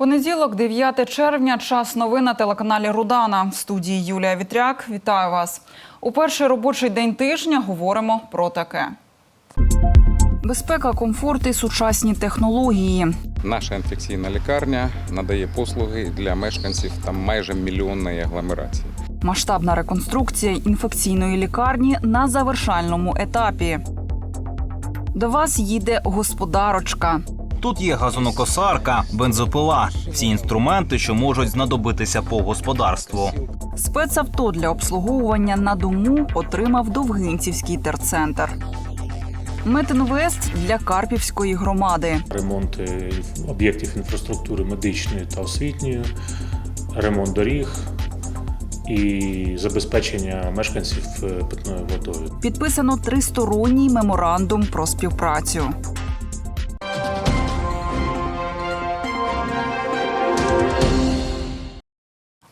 Понеділок, 9 червня, час новин на телеканалі Рудана. В студії Юлія Вітряк. Вітаю вас. У перший робочий день тижня говоримо про таке. Безпека, комфорт і сучасні технології. Наша інфекційна лікарня надає послуги для мешканців там майже мільйонної агломерації. Масштабна реконструкція інфекційної лікарні на завершальному етапі. До вас їде господарочка. Тут є газонокосарка, бензопила, всі інструменти, що можуть знадобитися по господарству. Спецавто для обслуговування на дому отримав Довгинцівський терцентр. Метинвест для Карпівської громади. ремонт об'єктів інфраструктури медичної та освітньої, ремонт доріг і забезпечення мешканців е, питною водою. Підписано тристоронній меморандум про співпрацю.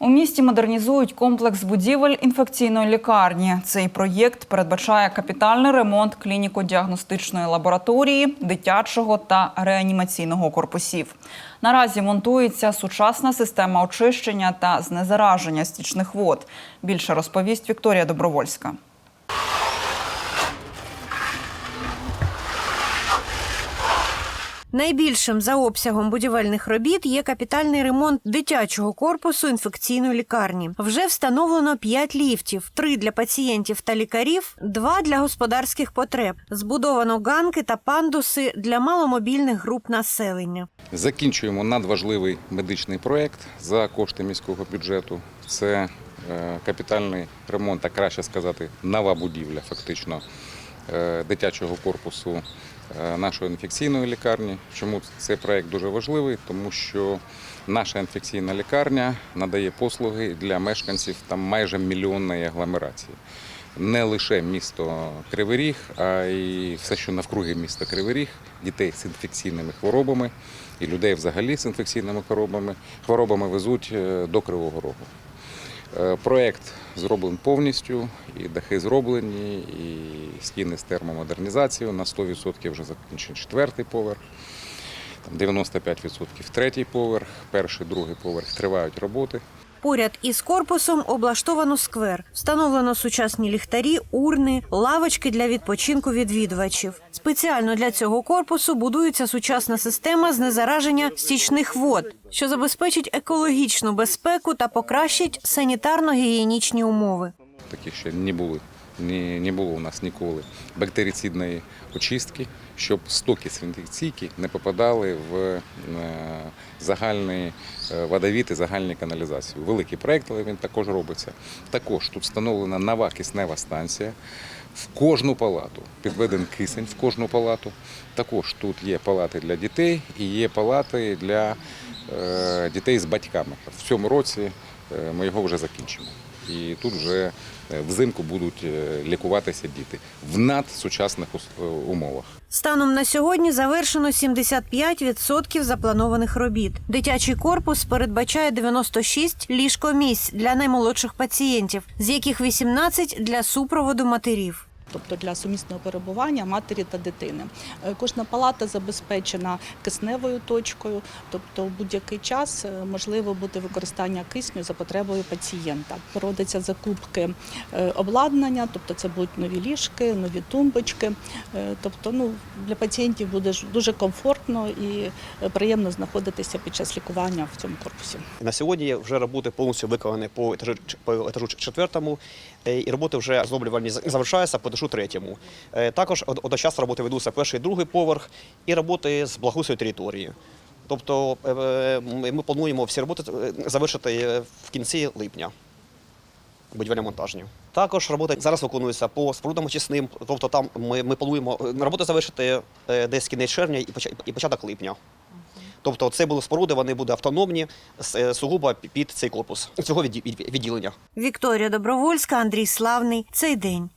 У місті модернізують комплекс будівель інфекційної лікарні. Цей проєкт передбачає капітальний ремонт клініко-діагностичної лабораторії, дитячого та реанімаційного корпусів. Наразі монтується сучасна система очищення та знезараження стічних вод. Більше розповість Вікторія Добровольська. Найбільшим за обсягом будівельних робіт є капітальний ремонт дитячого корпусу інфекційної лікарні. Вже встановлено 5 ліфтів: три для пацієнтів та лікарів, два для господарських потреб. Збудовано ганки та пандуси для маломобільних груп населення. Закінчуємо надважливий медичний проєкт за кошти міського бюджету. Це е, капітальний ремонт, а краще сказати, нова будівля, фактично е, дитячого корпусу нашої інфекційної лікарні. Чому цей проєкт дуже важливий? Тому що наша інфекційна лікарня надає послуги для мешканців там майже мільйонної агломерації. Не лише місто Кривий Ріг, а й все, що навкруги міста Кривий Ріг, дітей з інфекційними хворобами і людей взагалі з інфекційними хворобами, хворобами везуть е, до Кривого Рогу. Е, Проєкт зроблений повністю, і дахи зроблені, і стіни з термомодернізацією. На 100% вже закінчений четвертий поверх, там 95% третій поверх, перший, другий поверх тривають роботи. Поряд із корпусом облаштовано сквер. Встановлено сучасні ліхтарі, урни, лавочки для відпочинку відвідувачів. Спеціально для цього корпусу будується сучасна система знезараження стічних вод, що забезпечить екологічну безпеку та покращить санітарно-гігієнічні умови. Такі ще не були. Не, було у нас ніколи бактерицидної очистки, щоб стоки інфекційки не попадали в е, загальний е, водовід і загальні каналізації. Великий проєкт, але він також робиться. Також тут встановлена нова киснева станція. В кожну палату підведений кисень в кожну палату. Також тут є палати для дітей і є палати для е, дітей з батьками. В цьому році ми його вже закінчимо. І тут вже е, взимку будуть е, лікуватися діти в надсучасних е, умовах. Станом на сьогодні завершено 75% запланованих робіт. Дитячий корпус передбачає 96 ліжкомісць для наймолодших пацієнтів, з яких 18 для супроводу матерів. Тобто для сумісного перебування матері та дитини. Е, Кожна палата забезпечена кисневою точкою, тобто в будь-який час е, можливо буде використання кисню за потребою пацієнта. Проводяться закупки е, обладнання, тобто це будуть нові ліжки, нові тумбочки. Тобто, ну для пацієнтів буде дуже комфортно і приємно знаходитися під час лікування в цьому корпусі. На сьогодні вже роботи повністю виконані по етажу, четвертому, і роботи вже зроблювальні завершаються етажу третьому. Е, Також одночасно роботи ведуться перший і другий поверх і роботи з благоустрою території. Тобто е, е, ми плануємо всі роботи завершити в кінці липня. Будівельно-монтажні. Також роботи зараз виконуються по спорудам очисним, тобто там ми, ми плануємо роботи завершити десь кінець червня і початок липня. Тобто це були споруди, вони будуть автономні сугубо під цей корпус цього відділення. Вікторія Добровольська, Андрій Славний. Цей день.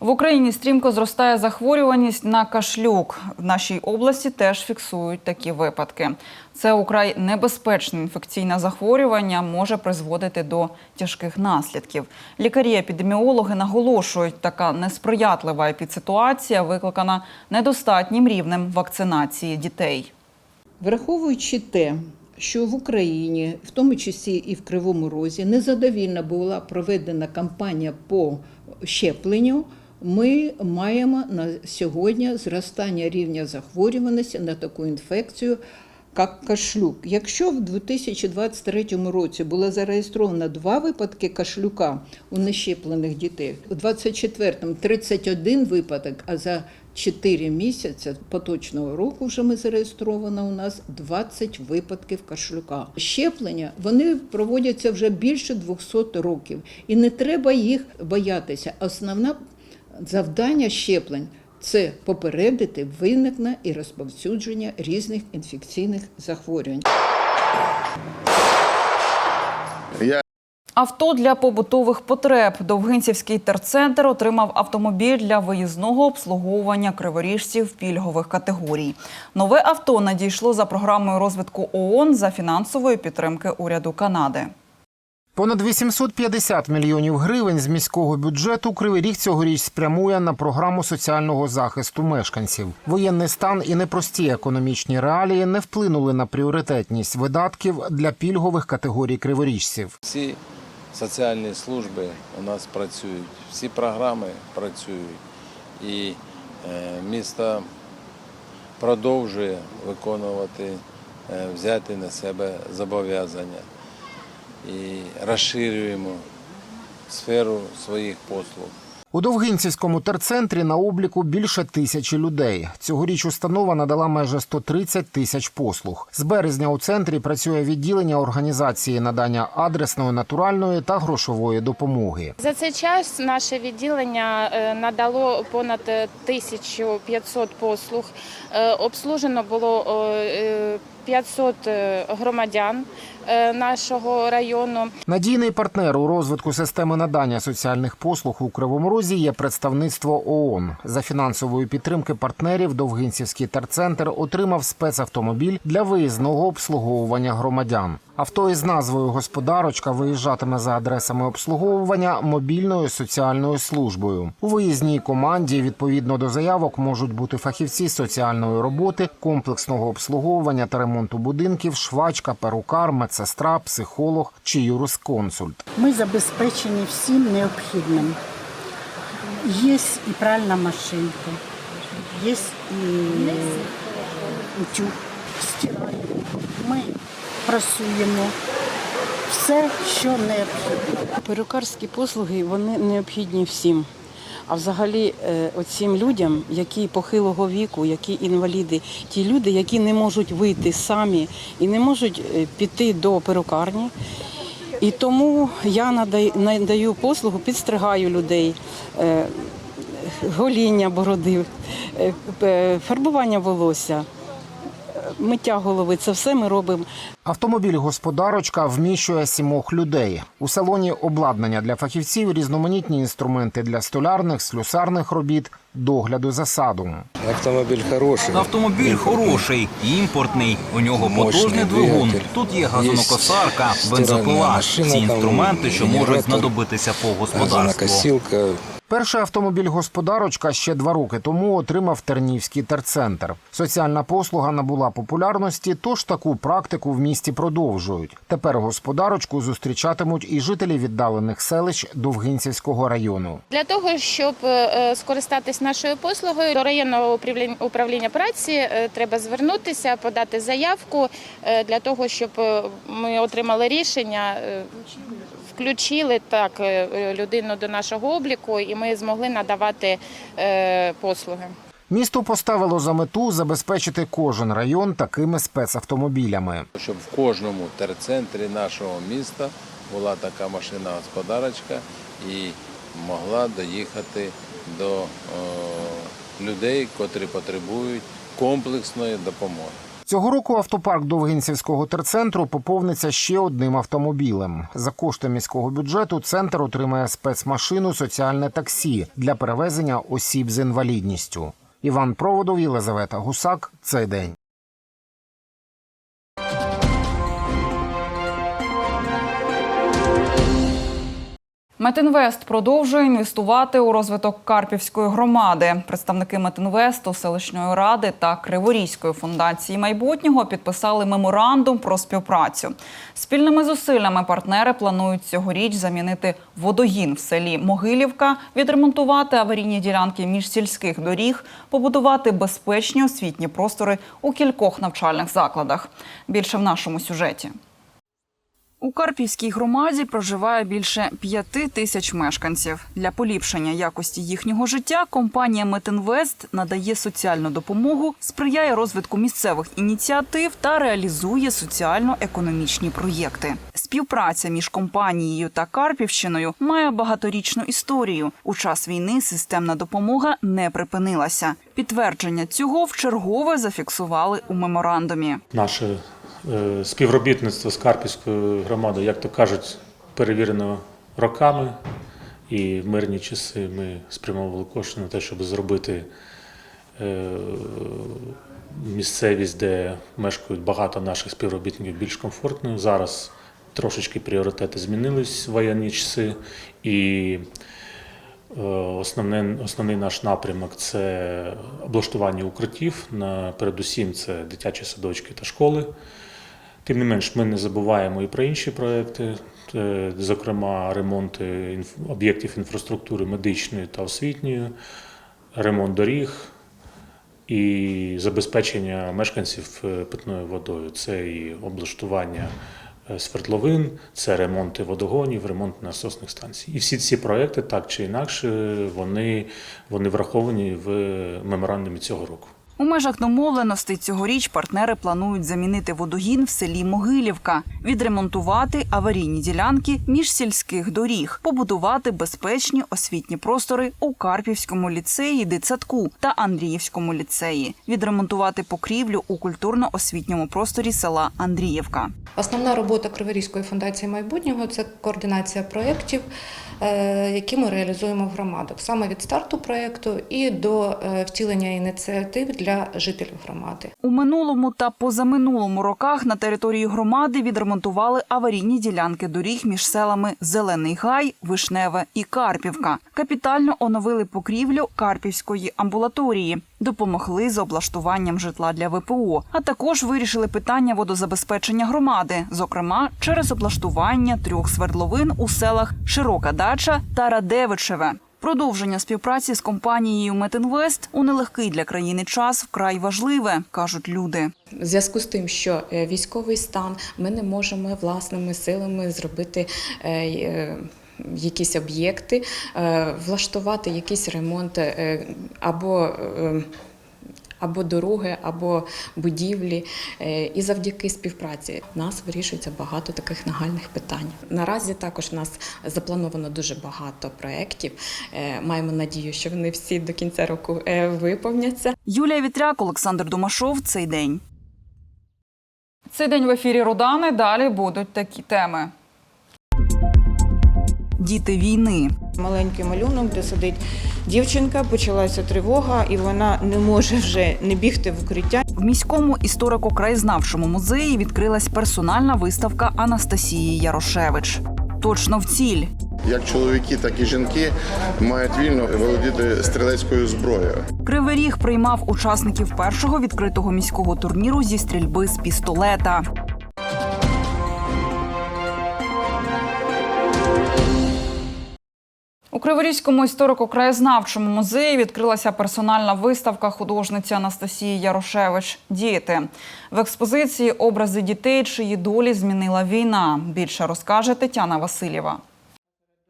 В Україні стрімко зростає захворюваність на кашлюк. В нашій області теж фіксують такі випадки. Це украй небезпечне інфекційне захворювання може призводити до тяжких наслідків. Лікарі-епідеміологи наголошують, така несприятлива епідситуація викликана недостатнім рівнем вакцинації дітей. Враховуючи те, що в Україні, в тому числі і в Кривому Розі, незадовільна була проведена кампанія по щепленню. Ми маємо на сьогодні зростання рівня захворюваності на таку інфекцію, як кашлюк. Якщо в 2023 році було зареєстровано два випадки кашлюка у нещеплених дітей, у 2024 – 31 випадок, а за 4 місяці поточного року вже ми зареєстровано у нас 20 випадків кашлюка. Щеплення вони проводяться вже більше 200 років, і не треба їх боятися. Основна завдання щеплень це попередити виникнення і розповсюдження різних інфекційних захворювань. Авто для побутових потреб. Довгинцівський терцентр отримав автомобіль для виїзного обслуговування криворіжців пільгових категорій. Нове авто надійшло за програмою розвитку ООН за фінансової підтримки уряду Канади. Понад 850 мільйонів гривень з міського бюджету Кривий Ріг цьогоріч спрямує на програму соціального захисту мешканців. Воєнний стан і непрості економічні реалії не вплинули на пріоритетність видатків для пільгових категорій криворіжців. Всі соціальні служби у нас працюють, всі програми працюють, і е, місто продовжує виконувати, е, взяти на себе зобов'язання і розширюємо сферу своїх послуг. У Довгинцівському терцентрі на обліку більше тисячі людей. Цьогоріч установа надала майже 130 тисяч послуг. З березня у центрі працює відділення організації надання адресної, натуральної та грошової допомоги. За цей час наше відділення е, надало понад е, 1500 послуг. Е, Обслужено було е, 500 громадян е, нашого району. Надійний партнер у розвитку системи надання соціальних послуг у Кривому Розі є представництво ООН. За фінансової підтримки партнерів Довгинцівський терцентр отримав спецавтомобіль для виїзного обслуговування громадян. Авто із назвою Господарочка виїжджатиме за адресами обслуговування мобільною соціальною службою. У виїзній команді відповідно до заявок можуть бути фахівці соціальної роботи, комплексного обслуговування та ремонту будинків, швачка, перукар, медсестра, психолог чи юрисконсульт. Ми забезпечені всім необхідним. Є і пральна машинка, є і утюг, стираємо. Ми прасуємо все, що необхідно. Перукарські послуги вони необхідні всім. А взагалі, е, оцім людям, які похилого віку, які інваліди, ті люди, які не можуть вийти самі і не можуть е, піти до перукарні. І тому я надаю, послугу, підстригаю людей, е, гоління бороди, фарбування волосся, миття голови. Це все ми робимо Автомобіль господарочка вміщує сімох людей. У салоні обладнання для фахівців, різноманітні інструменти для столярних, слюсарних робіт, догляду за садом. Автомобіль хороший. Автомобіль хороший, імпортний. У нього потужний двигун. Тут є газонокосарка, бензопила, там, інструменти, що можуть знадобитися по господарству. Перший автомобіль господарочка ще два роки тому отримав Тернівський терцентр. Соціальна послуга набула популярності, тож таку практику в місті продовжують. Тепер господарочку зустрічатимуть і жителі віддалених селищ Довгинцівського району. Для того, щоб е, скористатись нашою послугою, до районного управління- праці е, треба звернутися, подати заявку е, для того, щоб е, ми отримали рішення, е, включили так е, людину до нашого обліку, і ми змогли надавати е, послуги. Місто поставило за мету забезпечити кожен район такими спецавтомобілями. Щоб в кожному терцентрі нашого міста була така машина господарочка і могла доїхати до е, людей, котрі потребують комплексної допомоги. Цього року автопарк Довгинцівського терцентру поповниться ще одним автомобілем. За кошти міського бюджету центр отримає спецмашину соціальне таксі для перевезення осіб з інвалідністю. Іван Проводов, Єлизавета Гусак. Цей день. Метінвест продовжує інвестувати у розвиток Карпівської громади. Представники Метінвесту, селищної ради та Криворізької фундації майбутнього підписали меморандум про співпрацю. Спільними зусиллями партнери планують цьогоріч замінити водогін в селі Могилівка, відремонтувати аварійні ділянки міжсільських доріг, побудувати безпечні освітні простори у кількох навчальних закладах. Більше в нашому сюжеті. У Карпівській громаді проживає більше п'яти тисяч мешканців. Для поліпшення якості їхнього життя компанія Метинвест надає соціальну допомогу, сприяє розвитку місцевих ініціатив та реалізує соціально-економічні проєкти. Співпраця між компанією та Карпівщиною має багаторічну історію. У час війни системна допомога не припинилася. Підтвердження цього вчергове зафіксували у меморандумі. Наше співробітництво з Карпівською громадою, як то кажуть, перевірено роками. І в мирні часи ми спрямовували кошти на те, щоб зробити е, місцевість, де мешкають багато наших співробітників, більш комфортною. Зараз трошечки пріоритети змінились в воєнні часи. І Е, Основне, основний наш напрямок це облаштування укриттів. Передусім це дитячі садочки та школи. Тим не менш, ми не забуваємо і про інші проекти, е, зокрема, ремонти об'єктів інфраструктури медичної та освітньої, ремонт доріг і забезпечення мешканців е, питною водою. Це і облаштування е, свердловин, це ремонти водогонів, ремонт насосних станцій. І всі ці проекти, так чи інакше, вони, вони враховані в меморандумі цього року. У межах домовленостей цьогоріч партнери планують замінити водогін в селі Могилівка, відремонтувати аварійні ділянки міжсільських доріг, побудувати безпечні освітні простори у Карпівському ліцеї, дитсадку та Андріївському ліцеї, відремонтувати покрівлю у культурно-освітньому просторі села Андріївка. Основна робота Криворізької фундації майбутнього це координація проєктів, е, які ми реалізуємо в громадах, саме від старту проєкту і до е, втілення ініціатив для жителів громади. У минулому та позаминулому роках на території громади відремонтували аварійні ділянки доріг між селами Зелений Гай, Вишневе і Карпівка. Капітально оновили покрівлю Карпівської амбулаторії, допомогли з облаштуванням житла для ВПО, а також вирішили питання водозабезпечення громади, зокрема через облаштування трьох свердловин у селах Широка Дача та Радевичеве. Продовження співпраці з компанією Метинвест у нелегкий для країни час вкрай важливе, кажуть люди. В зв'язку з тим, що е, військовий стан, ми не можемо власними силами зробити. е, е, Якісь об'єкти, влаштувати якісь ремонти е, або або дороги, або будівлі. Е, І завдяки співпраці в нас вирішується багато таких нагальних питань. Наразі також в нас заплановано дуже багато проєктів. Е, Маємо надію, що вони всі до кінця року е, виповняться. Юлія Вітряк, Олександр Домашов. Цей день. Цей день в ефірі Рудани. Далі будуть такі теми. Діти війни. Маленький малюнок, де сидить дівчинка, почалася тривога, і вона не може вже не бігти в укриття. В міському історико-краєзнавчому музеї відкрилась персональна виставка Анастасії Ярошевич. Точно в ціль. Як чоловіки, так і жінки мають вільно володіти стрілецькою зброєю. Кривий Ріг приймав учасників першого відкритого міського турніру зі стрільби з пістолета. У Криворізькому історико-краєзнавчому музеї відкрилася персональна виставка художниці Анастасії Ярошевич Діти в експозиції образи дітей, чиї долі змінила війна. Більше розкаже Тетяна Васильєва.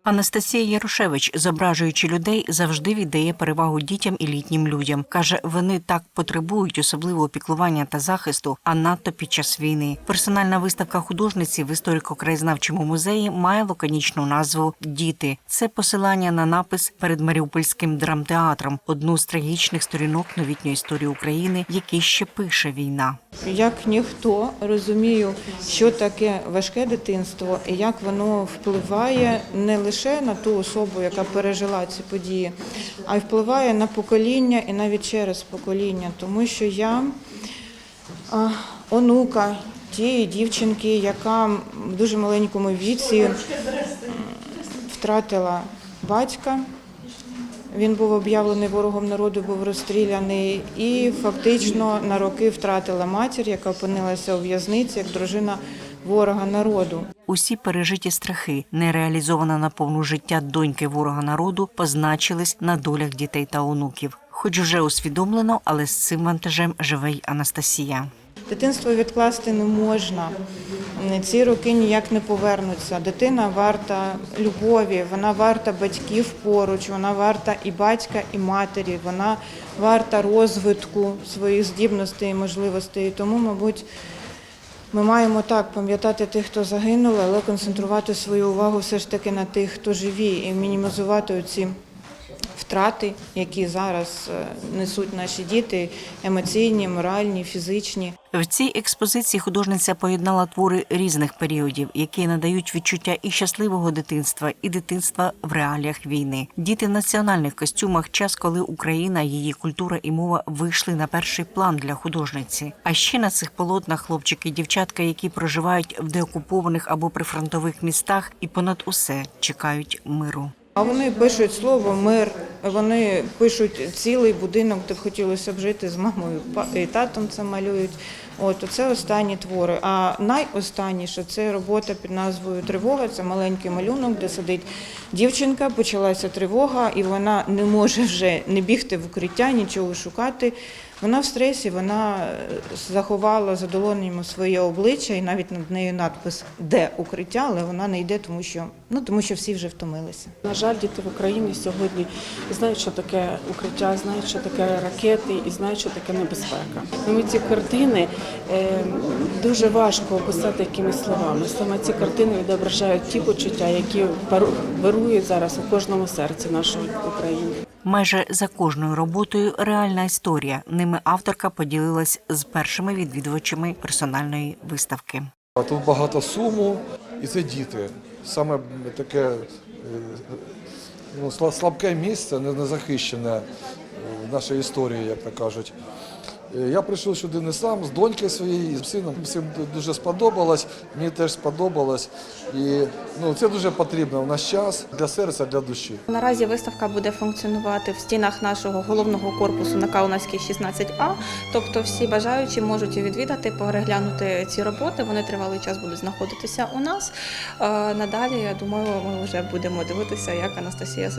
Анастасія Ярошевич, зображуючи людей, завжди віддає перевагу дітям і літнім людям. каже, вони так потребують особливого піклування та захисту, а надто під час війни. Персональна виставка художниці в історико-краєзнавчому музеї має лаконічну назву Діти. Це посилання на напис перед Маріупольським драмтеатром, одну з трагічних сторінок новітньої історії України, який ще пише війна. Як ніхто розумію, що таке важке дитинство і як воно впливає не лише на ту особу, яка пережила ці події, а й впливає на покоління і навіть через покоління, тому що я онука тієї дівчинки, яка в дуже маленькому віці втратила батька. Він був об'явлений ворогом народу, був розстріляний, і фактично на роки втратила матір, яка опинилася у в'язниці як дружина ворога народу. Усі пережиті страхи, нереалізована на повну життя доньки ворога народу, позначились на долях дітей та онуків. Хоч вже усвідомлено, але з цим вантажем живе й Анастасія. Дитинство відкласти не можна. Ці роки ніяк не повернуться. Дитина варта любові, вона варта батьків поруч, вона варта і батька, і матері, вона варта розвитку своїх здібностей і можливостей. Тому, мабуть, ми маємо так пам'ятати тих, хто загинули, але концентрувати свою увагу все ж таки на тих, хто живі, і мінімізувати оці втрати, які зараз е, несуть наші діти, емоційні, моральні, фізичні. В цій експозиції художниця поєднала твори різних періодів, які надають відчуття і щасливого дитинства, і дитинства в реаліях війни. Діти в національних костюмах час, коли Україна, її культура і мова вийшли на перший план для художниці. А ще на цих полотнах хлопчики дівчатка, які проживають в деокупованих або прифронтових містах, і понад усе чекають миру. А вони пишуть слово мир, вони пишуть цілий будинок, де б хотілося б жити з мамою і татом це малюють. От це останні твори. А найостанніше це робота під назвою Тривога. Це маленький малюнок, де сидить дівчинка. Почалася тривога, і вона не може вже не бігти в укриття, нічого шукати. Вона в стресі, вона е, заховала за своє обличчя, і навіть над нею надпис Де укриття, але вона не йде, тому що ну тому що всі вже втомилися. На жаль, діти в Україні сьогодні знають, що таке укриття, знають, що таке ракети і знають, що таке небезпека. Тому ці картини е, дуже важко описати якимись словами. Саме ці картини відображають ті почуття, які вирують зараз у кожному серці нашої України. Майже за кожною роботою реальна історія. Ними авторка поділилась з першими відвідувачами персональної виставки. Тут багато суму, і це діти. Саме таке е, ну, слабке місце, не- незахищене е, в нашій історії, як то кажуть. Е, Я прийшов сюди не сам, з донькою своєю, з сином. Всім дуже сподобалось, мені теж сподобалось. І ну, це дуже потрібно в наш час для серця, для душі. Наразі виставка буде функціонувати в стінах нашого головного корпусу на Каунацькій 16А. Тобто всі бажаючі можуть відвідати, переглянути ці роботи. Вони тривалий час будуть знаходитися у нас. Е, Надалі, я думаю, ми вже будемо дивитися, як Анастасія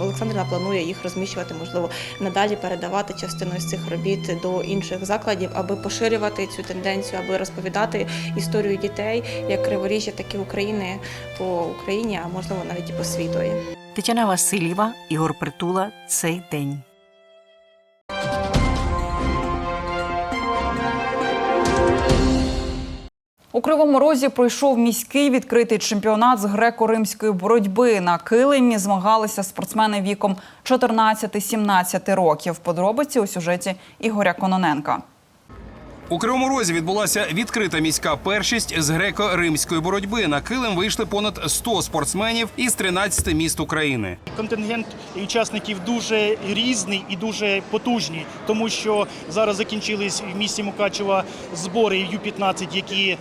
Олександрівна планує їх розміщувати, можливо, надалі передавати частину з цих робіт до інших закладів, аби поширювати цю тенденцію, аби розповідати історію дітей як Криворіжжя, так і України по Україні, а можливо навіть і по світові. Тетяна Васильєва, Ігор Притула. Цей день. У Кривому Розі пройшов міський відкритий чемпіонат з греко-римської боротьби. На килимі змагалися спортсмени віком 14-17 років. Подробиці у сюжеті Ігоря Кононенка. У Кривому Розі відбулася відкрита міська першість з греко-римської боротьби. На килим вийшли понад 100 спортсменів із 13 міст України. Контингент учасників дуже різний і дуже потужний, тому що зараз закінчились в місті Мукачева збори Ю-15, які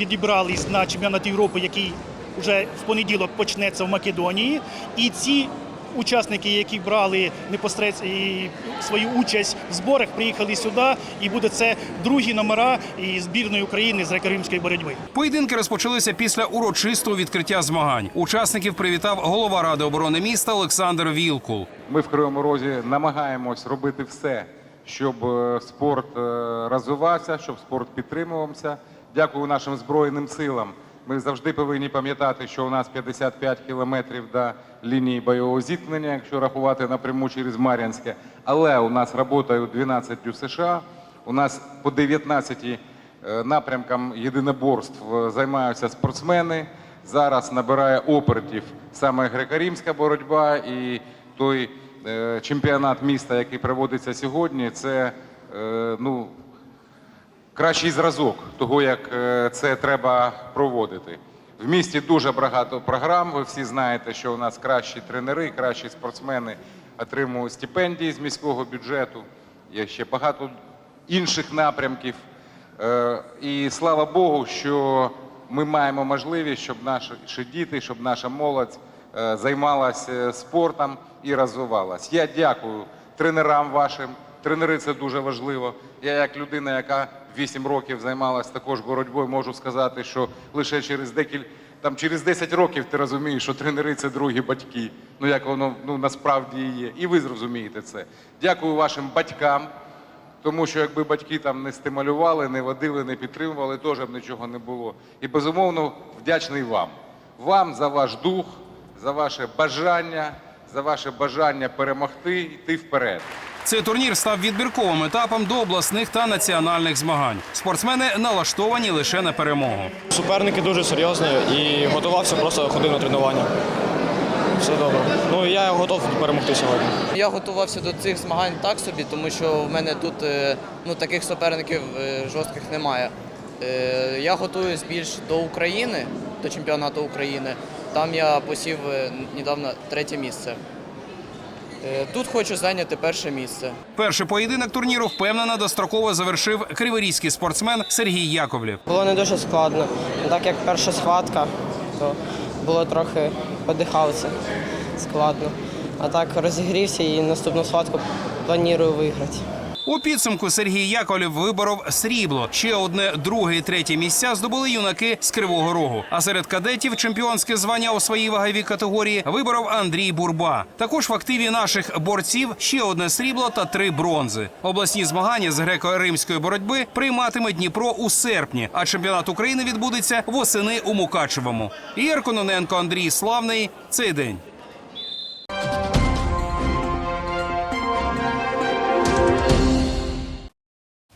відібрались на чемпіонат Європи, який вже в понеділок почнеться в Македонії. І ці учасники, які брали непосередньо і свою участь в зборах, приїхали сюди, і буде це другі номера і збірної України з греко-римської боротьби. Поєдинки розпочалися після урочистого відкриття змагань. Учасників привітав голова ради оборони міста Олександр Вілкул. Ми в Кривому Розі намагаємось робити все, щоб е, спорт е, розвивався, щоб спорт підтримувався. Дякую нашим Збройним силам. Ми завжди повинні пам'ятати, що у нас 55 кілометрів до лінії бойового зіткнення, якщо рахувати напряму через Мар'янське. Але у нас працюють 12 США, у нас по 19 е, напрямкам єдиноборств е, займаються спортсмени. Зараз набирає опертів саме греко-римська боротьба і той е, чемпіонат міста, який проводиться сьогодні, це ну, кращий зразок того, як е, це треба проводити. В місті дуже багато програм. Ви всі знаєте, що у нас кращі тренери, кращі спортсмени отримують стипендії з міського бюджету. Є ще багато інших напрямків. Е, І слава Богу, що ми маємо можливість, щоб наші діти, щоб наша молодь е, займалася спортом і розвивалась. Я дякую тренерам вашим. Тренери це дуже важливо. Я, як людина, яка 8 років займалася також боротьбою, можу сказати, що лише через декілька там через 10 років ти розумієш, що тренери це другі батьки. Ну як воно ну насправді є. І ви зрозумієте це. Дякую вашим батькам. Тому що якби батьки там не стимулювали, не водили, не підтримували, теж б нічого не було. І безумовно вдячний вам. Вам за ваш дух, за ваше бажання, за ваше бажання перемогти, йти вперед. Цей турнір став відбірковим етапом до обласних та національних змагань. Спортсмени налаштовані лише на перемогу. Суперники дуже серйозні і готувався, просто ходив на тренування. Все добре. Ну я готов перемогти сьогодні. Я готувався до цих змагань так собі, тому що в мене тут е, ну, таких суперників е, жорстких немає. Е, Я готуюсь більш до України, до чемпіонату України. Там я посів е, недавно третє місце. Е, Тут хочу зайняти перше місце. Перший поєдинок турніру впевнено достроково завершив криворізький спортсмен Сергій Яковлів. Було не дуже складно. Так як перша схватка, то було трохи подихався складно. А так розігрівся і наступну схватку планую виграти. У підсумку Сергій Яковлів виборов срібло. Ще одне друге і третє місця здобули юнаки з Кривого Рогу. А серед кадетів чемпіонське звання у своїй ваговій категорії виборов Андрій Бурба. Також в активі наших борців ще одне срібло та три бронзи. Обласні змагання з греко-римської боротьби прийматиме Дніпро у серпні, а чемпіонат України відбудеться восени у Мукачевому. Ігор Кононенко, Андрій Славний. Цей день.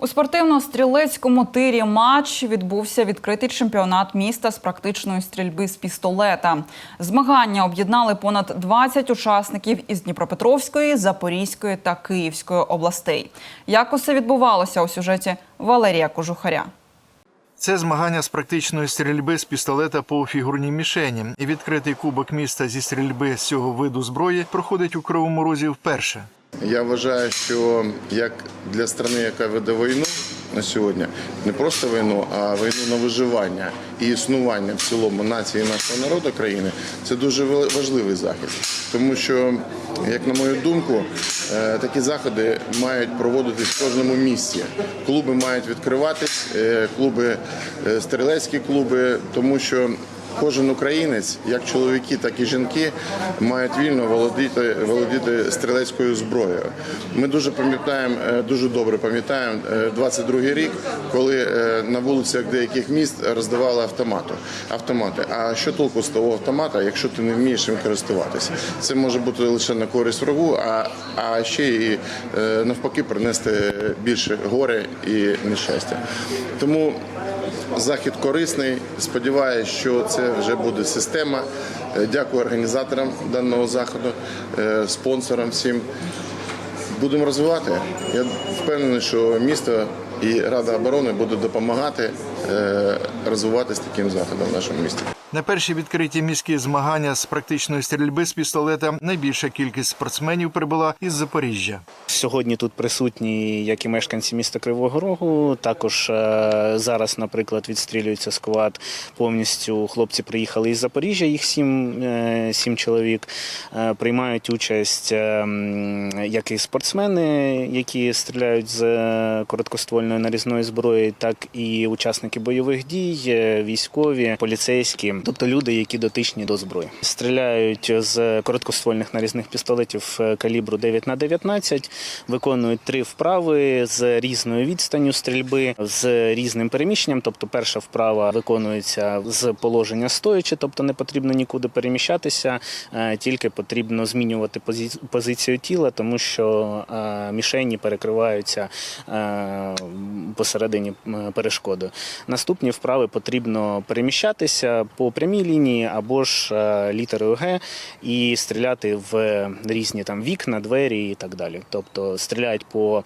У спортивно-стрілецькому тирі матч відбувся відкритий чемпіонат міста з практичної стрільби з пістолета. Змагання об'єднали понад 20 учасників із Дніпропетровської, Запорізької та Київської областей. Як усе відбувалося у сюжеті Валерія Кожухаря? Це змагання з практичної стрільби з пістолета по фігурній мішені. І відкритий кубок міста зі стрільби з цього виду зброї проходить у Кривому Розі вперше. Я вважаю, що як для країни, яка веде війну на сьогодні, не просто війну, а війну на виживання і існування в цілому нації нашого народу країни, це дуже важливий захід. Тому що, як на мою думку, е, такі заходи мають проводитись в кожному місці. Клуби мають відкриватись, е, клуби, е, стрілецькі клуби, тому що Кожен українець, як чоловіки, так і жінки, мають вільно володіти, володіти стрілецькою зброєю. Ми дуже пам'ятаємо, е, дуже добре пам'ятаємо е, 22-й рік, коли е, на вулицях деяких міст роздавали автомати. автомати. А що толку з того автомата, якщо ти не вмієш їм користуватися? Це може бути лише на користь врагу, а, а ще і е, навпаки принести більше горе і нещастя. Тому Захід корисний. Сподіваюся, що це вже буде система. Е, Дякую організаторам даного заходу, е, спонсорам всім. Будемо розвивати. Я впевнений, що місто і Рада оборони будуть допомагати е, розвиватися таким заходом в нашому місті. На перші відкриті міські змагання з практичної стрільби з пістолета найбільша кількість спортсменів прибула із Запоріжжя. Сьогодні тут присутні як і мешканці міста Кривого Рогу. Також е, зараз, наприклад, відстрілюється склад. Повністю хлопці приїхали із Запоріжжя, їх сім, е, сім чоловік. Е, Приймають участь як і спортсмени, які стріляють з короткоствольної нарізної зброї, так і учасники бойових дій, військові, поліцейські, тобто люди, які дотичні до зброї. Стріляють з короткоствольних нарізних пістолетів е, калібру 9 на 19 виконують три вправи з різною відстанню стрільби, з різним переміщенням. Тобто, перша вправа виконується з положення стоячи, тобто не потрібно нікуди переміщатися, е, тільки потрібно змінювати позицію тіла, тому що е, мішені перекриваються посередині перешкоди. Наступні вправи потрібно переміщатися по прямій лінії або ж е, літерою Г і стріляти в різні там вікна, двері і так далі. Тобто стріляють по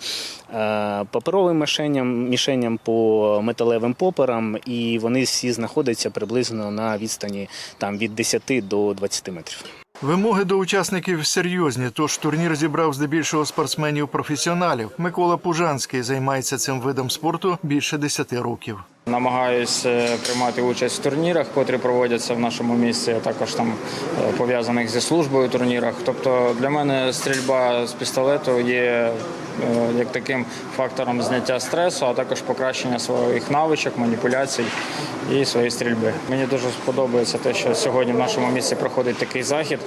е, паперовим мішеням, мішеням, по металевим поперам, і вони всі знаходяться приблизно на відстані там від 10 до 20 метрів. Вимоги до учасників серйозні, тож турнір зібрав здебільшого спортсменів-професіоналів. Микола Пужанський займається цим видом спорту більше 10 років. Намагаюсь е, приймати участь в турнірах, котрі проводяться в нашому місті, а також там е, пов'язаних зі службою турнірах. Тобто для мене стрільба з пістолету є е, як таким фактором зняття стресу, а також покращення своїх навичок, маніпуляцій і своєї стрільби. Мені дуже сподобається те, що сьогодні в нашому місті проходить такий захід.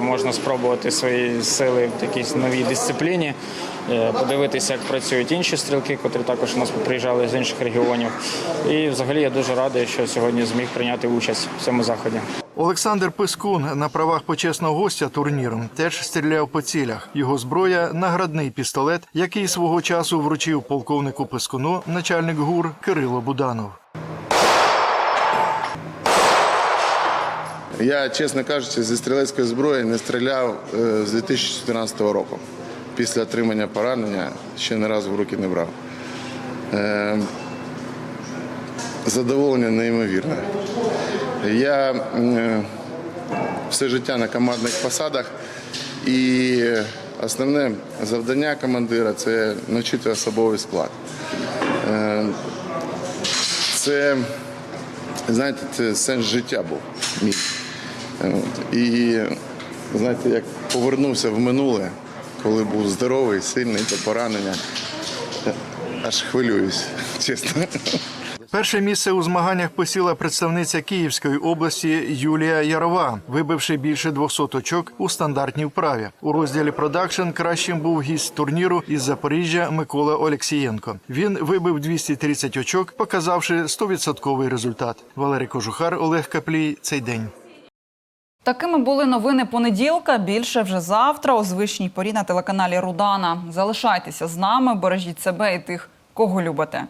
Можна спробувати свої сили в якійсь новій дисципліні, подивитися, як працюють інші стрілки, котрі також у нас приїжджали з інших регіонів. І взагалі я дуже радий, що сьогодні зміг прийняти участь в цьому заході. Олександр Пискун на правах почесного гостя турніру теж стріляв по цілях. Його зброя наградний пістолет, який свого часу вручив полковнику Пискуну начальник ГУР Кирило Буданов. Я, чесно кажучи, зі стрілецької зброї не стріляв е, з 2014 року. Після отримання поранення ще не разу в руки не брав. Е, Задоволення неймовірне. Я все життя на командних посадах, і основне завдання командира це навчити особовий склад. Е, Це, знаєте, це сенс життя був мій. І знаєте, як повернувся в минуле, коли був здоровий, сильний до поранення, аж хвилююсь, чесно. Перше місце у змаганнях посіла представниця Київської області Юлія Ярова, вибивши більше 200 очок у стандартній вправі. У розділі продакшн кращим був гість турніру із Запоріжжя Микола Олексієнко. Він вибив 230 очок, показавши 100% результат. Валерій Кожухар, Олег Каплій. Цей день. Такими були новини понеділка. Більше вже завтра у звичній порі на телеканалі Рудана. Залишайтеся з нами, бережіть себе і тих, кого любите.